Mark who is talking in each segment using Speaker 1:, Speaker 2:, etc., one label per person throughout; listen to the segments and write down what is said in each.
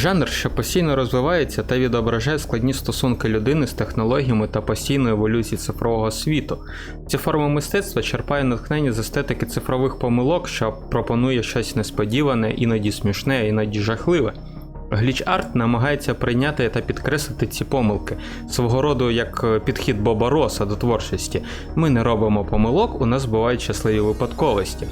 Speaker 1: Жанр, що постійно розвивається та відображає складні стосунки людини з технологіями та постійну еволюцію цифрового світу. Ця форма мистецтва черпає натхнення з естетики цифрових помилок, що пропонує щось несподіване, іноді смішне, іноді жахливе. Гліч арт намагається прийняти та підкреслити ці помилки, свого роду як е, підхід Боба Роса до творчості. Ми не робимо помилок, у нас бувають щасливі випадковості.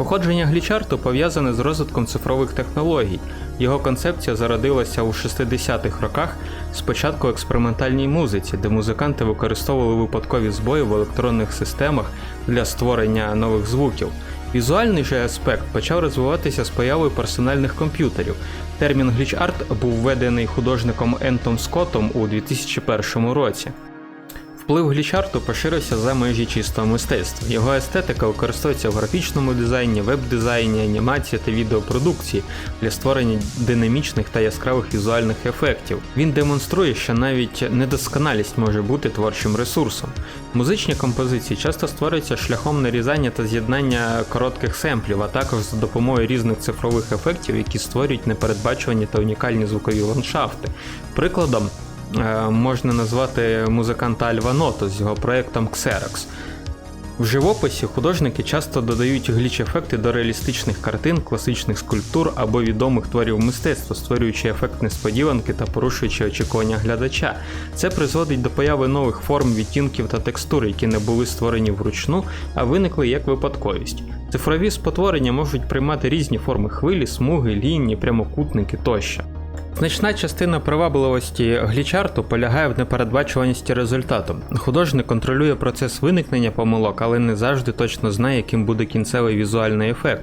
Speaker 1: Походження глічарту пов'язане з розвитком цифрових технологій. Його концепція зародилася у 60-х роках спочатку в експериментальній музиці, де музиканти використовували випадкові збої в електронних системах для створення нових звуків. Візуальний же аспект почав розвиватися з появою персональних комп'ютерів. Термін гліч-арт був введений художником Ентом Скоттом у 2001 році. Вплив глічарту поширився за межі чистого мистецтва. Його естетика використовується в графічному дизайні, веб-дизайні, анімації та відеопродукції для створення динамічних та яскравих візуальних ефектів. Він демонструє, що навіть недосконалість може бути творчим ресурсом. Музичні композиції часто створюються шляхом нарізання та з'єднання коротких семплів, а також за допомогою різних цифрових ефектів, які створюють непередбачувані та унікальні звукові ландшафти. Прикладом можна назвати музиканта Альва Ното з його проєктом Xerox. В живописі художники часто додають гліч-ефекти до реалістичних картин, класичних скульптур або відомих творів мистецтва, створюючи ефект несподіванки та порушуючи очікування глядача. Це призводить до появи нових форм, відтінків та текстур, які не були створені вручну, а виникли як випадковість. Цифрові спотворення можуть приймати різні форми хвилі, смуги, лінії, прямокутники тощо. Значна частина привабливості глічарту полягає в непередбачуваності результату. Художник контролює процес виникнення помилок, але не завжди точно знає, яким буде кінцевий візуальний ефект.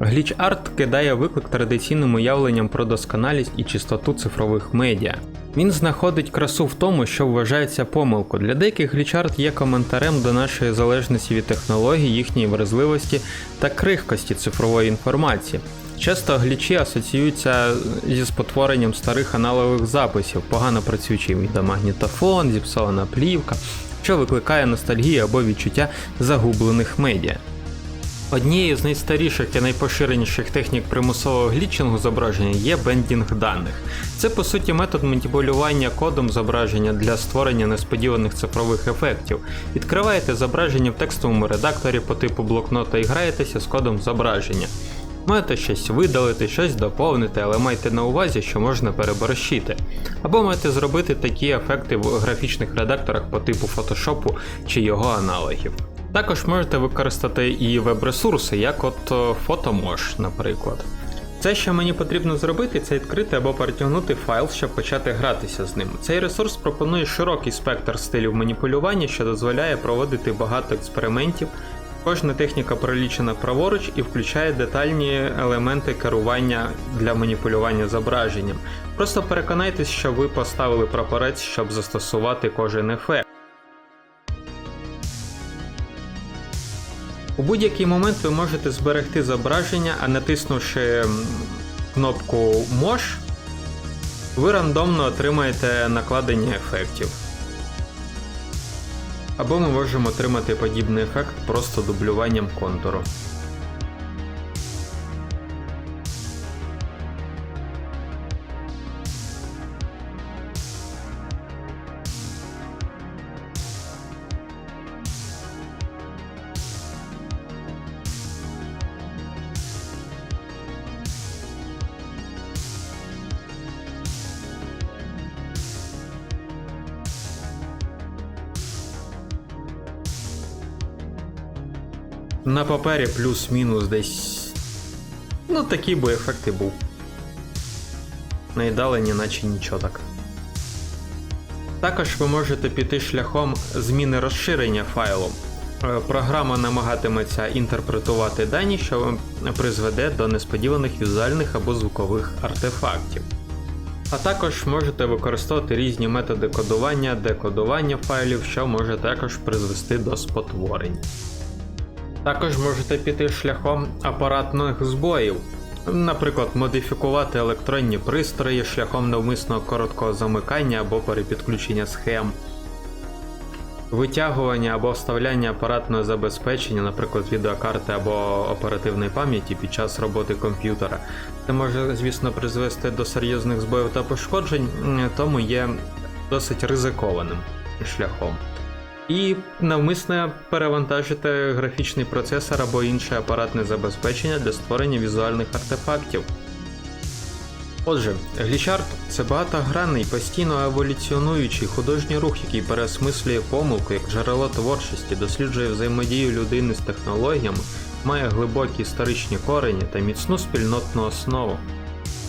Speaker 1: Гліч-арт кидає виклик традиційним уявленням про досконалість і чистоту цифрових медіа. Він знаходить красу в тому, що вважається помилкою. Для деяких глічарт є коментарем до нашої залежності від технологій, їхньої вразливості та крихкості цифрової інформації. Часто глічі асоціюються зі спотворенням старих аналогових записів, погано працюючий відеомагнітофон, зіпсована плівка, що викликає ностальгію або відчуття загублених медіа. Однією з найстаріших і найпоширеніших технік примусового глічингу зображення є бендінг даних. Це по суті метод маніпулювання кодом зображення для створення несподіваних цифрових ефектів. Відкриваєте зображення в текстовому редакторі по типу блокнота і граєтеся з кодом зображення. Маєте щось видалити, щось доповнити, але майте на увазі, що можна переборщити. Або маєте зробити такі ефекти в графічних редакторах по типу Photoshop чи його аналогів. Також можете використати і веб-ресурси, як от е, Photomosh, наприклад. Все, що мені потрібно зробити, це відкрити або перетягнути файл, щоб почати гратися з ним. Цей ресурс пропонує широкий спектр стилів маніпулювання, що дозволяє проводити багато експериментів. Кожна техніка пролічена праворуч і включає детальні елементи керування для маніпулювання зображенням. Просто переконайтесь, що ви поставили прапорець, щоб застосувати кожен ефект. У будь-який момент ви можете зберегти зображення, а натиснувши кнопку Mosh, ви рандомно отримаєте накладення ефектів. Або ми можемо отримати подібний ефект просто дублюванням контуру. На папері плюс-мінус десь. Ну, такі би ефекти був. Найдалені, наче нічого так. Також ви можете піти шляхом зміни розширення файлу. Е, Програма намагатиметься інтерпретувати дані, що призведе до несподіваних візуальних або звукових артефактів. А також можете використовувати різні методи кодування, декодування файлів, що може також призвести до спотворень. Також можете піти шляхом апаратних збоїв, наприклад, модифікувати електронні пристрої шляхом навмисного короткого замикання або перепідключення схем. Витягування або вставляння апаратного забезпечення, наприклад, відеокарти або оперативної пам'яті під час роботи комп'ютера, це може, звісно, призвести до серйозних збоїв та пошкоджень, тому є досить ризикованим шляхом. І навмисне перевантажити графічний процесор або інше апаратне забезпечення для створення візуальних артефактів. Отже, глічарт це багатогранний, постійно еволюціонуючий художній рух, який переосмислює помилку як джерело творчості, досліджує взаємодію людини з технологіями, має глибокі історичні корені та міцну спільнотну основу.